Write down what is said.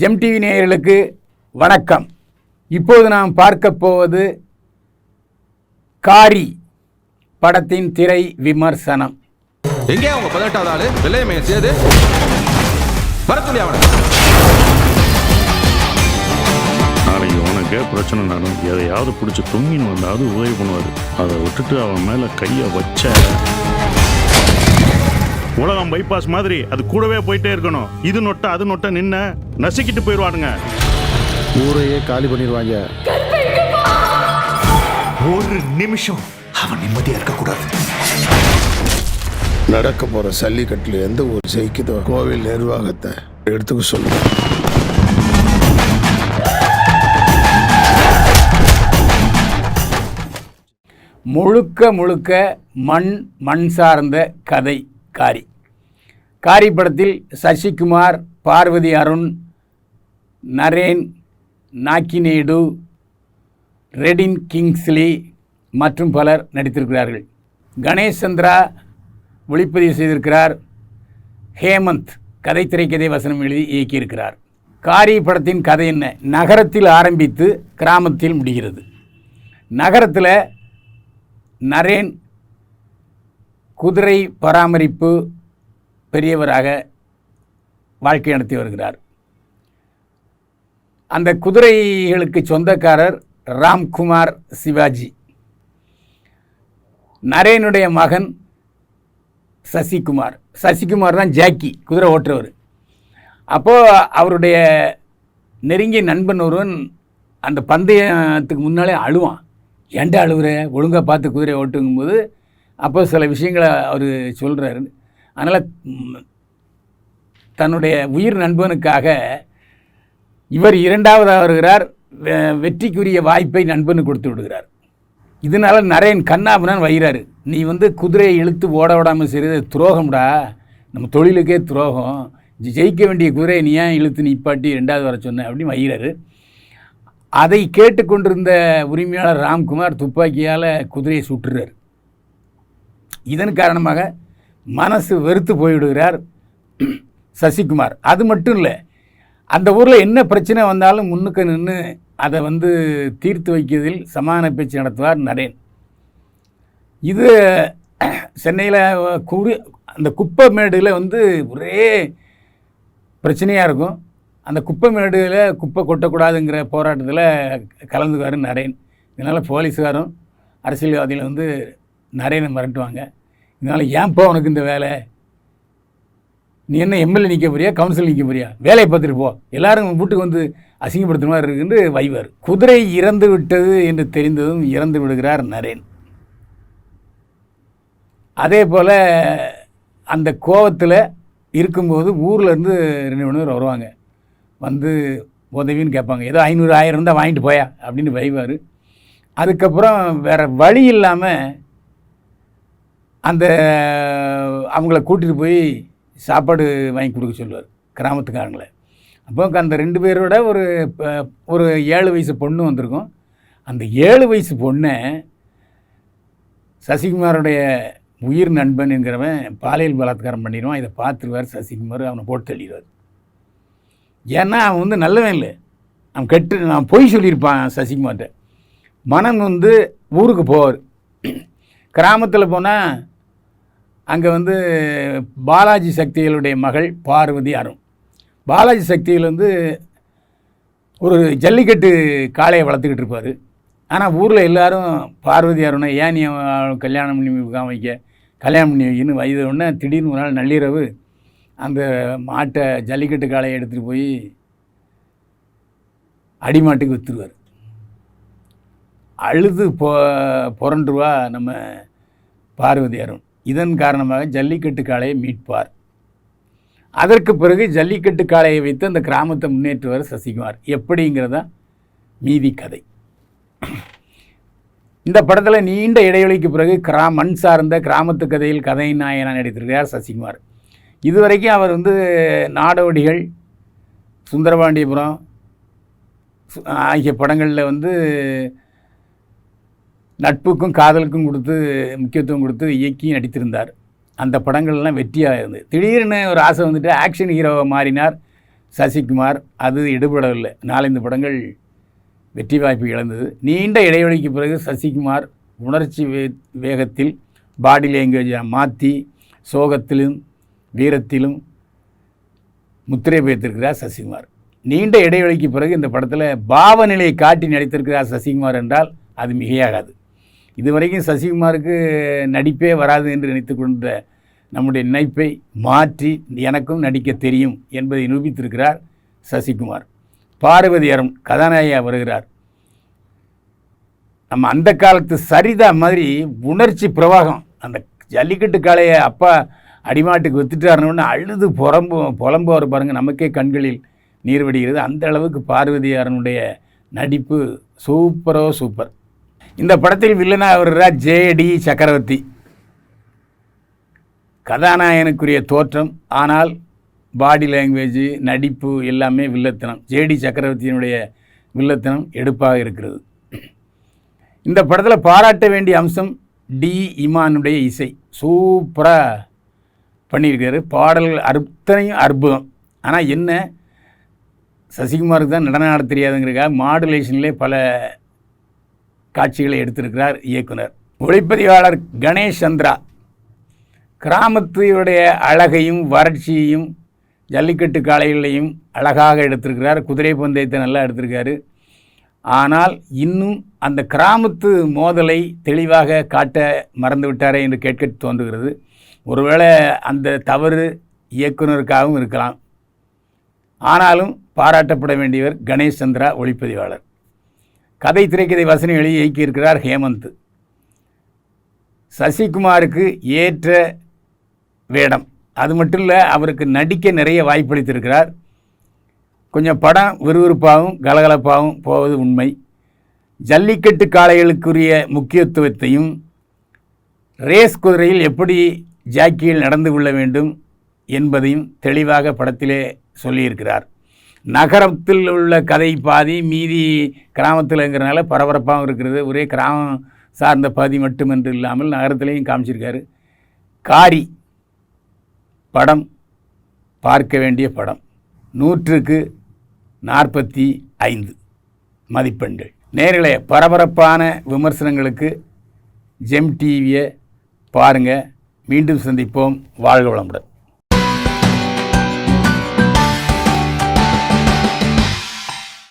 GeM TV நேயர்களுக்கு வணக்கம். இப்போது நாம் பார்க்க போவது காரி படத்தின் திரை விமர்சனம். எங்கே அவங்க பதினெட்டாவது ஆளு? வெள்ளையமைய சேது. வர சொல்லி அவனை. நாளைக்கு உனக்கே பிரச்சனைனாலும் எதையாவது பிடிச்சி தொங்கின்னு வந்தாவது உதவி பண்ணுவார். அதை விட்டுட்டு அவன் மேலே கையை வச்ச உலகம் பைபாஸ் மாதிரி அது கூடவே போயிட்டே இருக்கணும். இது நொட்ட அது நொட்ட நின்ன நசுக்கிட்டு போயிடுவானுங்க. ஊரையே காலி பண்ணிடுவாங்க. ஒரு நிமிஷம். அவன் நிம்மதியா இருக்க கூடாது நடக்க போற சல்லிக்கட்டுல எந்த ஊர் ஜெயிக்குதோ கோவில் நிர்வாகத்தை எடுத்துக்க சொல்லுங்க முழுக்க முழுக்க மண் மண் சார்ந்த கதை. காரி. காரி படத்தில் சசிகுமார் பார்வதி அருண் நரேன் நாக்கினேடு ரெடின் கிங்ஸ்லி மற்றும் பலர் நடித்திருக்கிறார்கள். கணேஷ் சந்திரா ஒளிப்பதிவு செய்திருக்கிறார். ஹேமந்த் கதை திரைக்கதை வசனம் எழுதி இயக்கியிருக்கிறார். காரி படத்தின் கதை என்ன? நகரத்தில் ஆரம்பித்து கிராமத்தில் முடிகிறது. நகரத்தில் நரேன் குதிரை பராமரிப்பு பெரியவராக வாழ்க்கை நடத்தி வருகிறார். அந்த குதிரைகளுக்கு சொந்தக்காரர் ராம்குமார் சிவாஜி. நரேனுடைய மகன் சசிகுமார். சசிகுமார் தான் ஜாக்கி குதிரை ஓட்டுறவர். அப்போது அவருடைய நெருங்கிய நண்பன் ஒருவன் அந்த பந்தயத்துக்கு முன்னாலே அழுவான். ஏன்டா அழுவுற? ஒழுங்காக பார்த்து குதிரை ஓட்டுங்கும்போது அப்போ சில விஷயங்களை அவர் சொல்கிறாரு அதனால் தன்னுடைய உயிர் நண்பனுக்காக இவர் இரண்டாவதாக வருகிறார். வெ- வெற்றிக்குரிய வாய்ப்பை நண்பனுக்கு கொடுத்து விடுகிறார். இதனால நரேன் கண்ணாபுனான் வைகிறாரு நீ வந்து குதிரையை இழுத்து ஓட விடாமல் செய்கிறது துரோகம்டா. நம்ம தொழிலுக்கே துரோகம். ஜெயிக்க வேண்டிய குதிரையை நீ ஏன் இழுத்து நிப்பாட்டி ரெண்டாவது வர சொன்ன அப்படின்னு வைகிறாரு அதை கேட்டுக்கொண்டிருந்த உரிமையாளர் ராம்குமார் துப்பாக்கியால் குதிரையை சுட்டுறாரு. இதன் காரணமாக மனசு வெறுத்து போய்விடுகிறார் சசிகுமார். அது மட்டும் இல்லை அந்த ஊரில் என்ன பிரச்சனை வந்தாலும் முன்னுக்கு நின்று அதை வந்து தீர்த்து வைக்கிறதில் சமாதான பேச்சு நடத்துவார் நரேன். இது சென்னையில் குடி அந்த குப்பை மேடில் வந்து ஒரே பிரச்சனையாக இருக்கும். அந்த குப்பை மேடில் குப்பை கொட்டக்கூடாதுங்கிற போராட்டத்தில் கலந்துக்குவார் நரேன். இதனால் போலீஸுகாரும் அரசியல்வாதிகள் வந்து நரேனை மிரட்டுவாங்க. இதனால் ஏன்ப்பா உனக்கு இந்த வேலை? நீ என்ன எம்எல்ஏ நிற்க போறியா? கவுன்சில் நிற்க போறியா? வேலையை பார்த்துட்டு போ. எல்லாரும் வீட்டுக்கு வந்து அசிங்கப்படுத்துற மாதிரி இருக்குன்னு வைவார். குதிரை இறந்து விட்டது என்று தெரிந்ததும் இறந்து விடுகிறார் நரேன். அதே போல் அந்த கோவத்தில் இருக்கும்போது ஊரில் இருந்து ரெண்டு மூணு பேர் வருவாங்க. வந்து உதவின்னு கேட்பாங்க. ஏதோ ஐநூறு ஆயிரம் இருந்தால் வாங்கிட்டு போயா? அப்படின்னு வைவார். அதுக்கப்புறம் வேறு வழி இல்லாமல் அந்த அவங்கள கூட்டிகிட்டு போய் சாப்பாடு வாங்கி கொடுக்க சொல்லுவார் கிராமத்துக்காரங்களை. அப்போ அந்த ரெண்டு பேரோட ஒரு ப- ஒரு ஏழு வயசு பொண்ணு வந்திருக்கும். அந்த ஏழு வயசு பொண்ணை சசிகுமாரோடைய உயிர் நண்பன் என்கிறவன் பாலியல் பலாத்காரம் பண்ணிடுவான். இதை பார்த்துருவார் சசிகுமார் அவனை போட்டு தள்ளிடுவார். ஏன்னா அவன் வந்து நல்லவன் இல்லை. அவன் கெட்டு நான் பொய் சொல்லியிருப்பான் சசிகுமார்கிட்ட. மனம் வந்து ஊருக்கு போவார். கிராமத்தில் போனால் அங்கே வந்து பாலாஜி சக்திகளுடைய மகள் பார்வதி அருண். பாலாஜி சக்திகள் வந்து ஒரு ஜல்லிக்கட்டு காளையை வளர்த்துக்கிட்டு இருப்பார். ஆனால் ஊரில் எல்லாரும் பார்வதி அருணை ஏன் நீ கல்யாணம் பண்ணி முகாம் வைக்க கல்யாணம் பண்ணி வைக்கணும் வயது உடனே திடீர்னு ஒரு நாள் நள்ளிரவு அந்த மாட்டை ஜல்லிக்கட்டு காளையை எடுத்துகிட்டு போய் அடிமாட்டுக்கு விற்றுருவார் அழுது பொ புரண்டுருவா நம்ம பார்வதி அருண். இதன் காரணமாக ஜல்லிக்கட்டு காளையை மீட்பார். அதற்கு பிறகு ஜல்லிக்கட்டு காளையை வைத்து அந்த கிராமத்தை முன்னேற்றுவார் சசிகுமார். எப்படிங்கிறதா மீதி கதை. இந்த படத்தில் நீண்ட இடைவெளிக்கு பிறகு கிரா மண் சார்ந்த கிராமத்து கதையில் கதை நாயனாக நடித்திருக்கிறார் சசிகுமார். இதுவரைக்கும் அவர் வந்து நாடோடிகள் சுந்தரபாண்டியபுரம் ஆகிய படங்களில் வந்து நட்புக்கும் காதலுக்கும் கொடுத்து முக்கியத்துவம் கொடுத்து இயக்கி நடித்திருந்தார். அந்த படங்கள்லாம் வெற்றியாக இருந்தது. திடீர்னு ஒரு ஆசை வந்துட்டு ஆக்ஷன் ஹீரோவை மாறினார் சசிகுமார். அது எடுபடவில்லை. நாலந்து படங்கள் வெற்றி வாய்ப்பு இழந்தது. நீண்ட இடைவெளிக்கு பிறகு சசிகுமார் உணர்ச்சி வே வேகத்தில் பாடி லாங்குவேஜை மாற்றி சோகத்திலும் வீரத்திலும் முத்திரை பெய்திருக்கிறார் சசிகுமார். நீண்ட இடைவெளிக்கு பிறகு இந்த படத்தில் பாவநிலையை காட்டி நடித்திருக்கிறார் சசிகுமார் என்றால் அது மிகையாகாது. இதுவரைக்கும் சசிகுமாருக்கு நடிப்பே வராது என்று நினைத்து கொண்ட நம்முடைய நினைப்பை மாற்றி எனக்கும் நடிக்க தெரியும் என்பதை நிரூபித்திருக்கிறார் சசிகுமார். பார்வதி அருண் கதாநாயகியாக வருகிறார். நம்ம அந்த காலத்து சரிதா மாதிரி உணர்ச்சி பிரவாகம் அந்த ஜல்லிக்கட்டு காளையை அப்பா அடிமாட்டுக்கு வித்துட்டாருன்னு அழுது புறம்பு புலம்புவார் பாருங்கள் நமக்கே கண்களில் நீர் வடிகிறது அந்த அளவுக்கு பார்வதியாரனுடைய நடிப்பு சூப்பரோ சூப்பர். இந்த படத்தில் வில்லனாக வருகிறார் ஜேடி சக்கரவர்த்தி. கதாநாயகனுக்குரிய தோற்றம் ஆனால் பாடி லாங்குவேஜ் நடிப்பு எல்லாமே வில்லத்தனம். ஜேடி சக்கரவர்த்தியினுடைய வில்லத்தனம் எடுப்பாக இருக்கிறது. இந்த படத்தில் பாராட்ட வேண்டிய அம்சம் டி இமானுடைய இசை. சூப்பராக பண்ணியிருக்காரு. பாடல்கள் அத்தனையும் அற்புதம். ஆனால் என்ன? சசிகுமாருக்கு தான் நடனம் ஆட தெரியாதுங்கிறக்காக மாடுலேஷன்லேயே பல காட்சிகளை எடுத்திருக்கிறார் இயக்குனர். ஒளிப்பதிவாளர் கணேஷ் சந்திரா. கிராமத்தினுடைய அழகையும் வறட்சியையும் ஜல்லிக்கட்டு காளைகளையும் அழகாக எடுத்திருக்கிறார். குதிரை பந்தயத்தை நல்லா எடுத்திருக்காரு. ஆனால் இன்னும் அந்த கிராமத்து மோதலை தெளிவாக காட்ட மறந்துவிட்டாரே என்று கேட்க தோன்றுகிறது. ஒருவேளை அந்த தவறு இயக்குனருக்காகவும் இருக்கலாம். ஆனாலும் பாராட்டப்பட வேண்டியவர் கணேஷ் சந்திரா ஒளிப்பதிவாளர். கதை திரைக்கதை வசனம் எழுதி இயக்கியிருக்கிறார் ஹேமந்த். சசிகுமாருக்கு ஏற்ற வேடம். அது மட்டும் இல்லை அவருக்கு நடிக்க நிறைய வாய்ப்பளித்திருக்கிறார் கொஞ்சம் படம் விறுவிறுப்பாகவும் கலகலப்பாகவும் போவது உண்மை. ஜல்லிக்கட்டு காளைகளுக்குரிய முக்கியத்துவத்தையும் ரேஸ் குதிரையில் எப்படி ஜாக்கியில் நடந்து கொள்ள வேண்டும் என்பதையும் தெளிவாக படத்திலே சொல்லியிருக்கிறார். நகரத்தில் உள்ள கதை பாதி மீதி கிராமத்தில்ங்கிறனால பரபரப்பாகவும் இருக்கிறது. ஒரே கிராமம் சார்ந்த பாதி மட்டுமென்று இல்லாமல் நகரத்திலையும் காமிச்சிருக்காரு. காரி படம் பார்க்க வேண்டிய படம். நூற்றுக்கு நாற்பத்தி ஐந்து மதிப்பெண்கள். நேர்களே பரபரப்பான விமர்சனங்களுக்கு ஜெம் டிவியை பாருங்கள் மீண்டும் சந்திப்போம். வாழ்க வளமுடன்.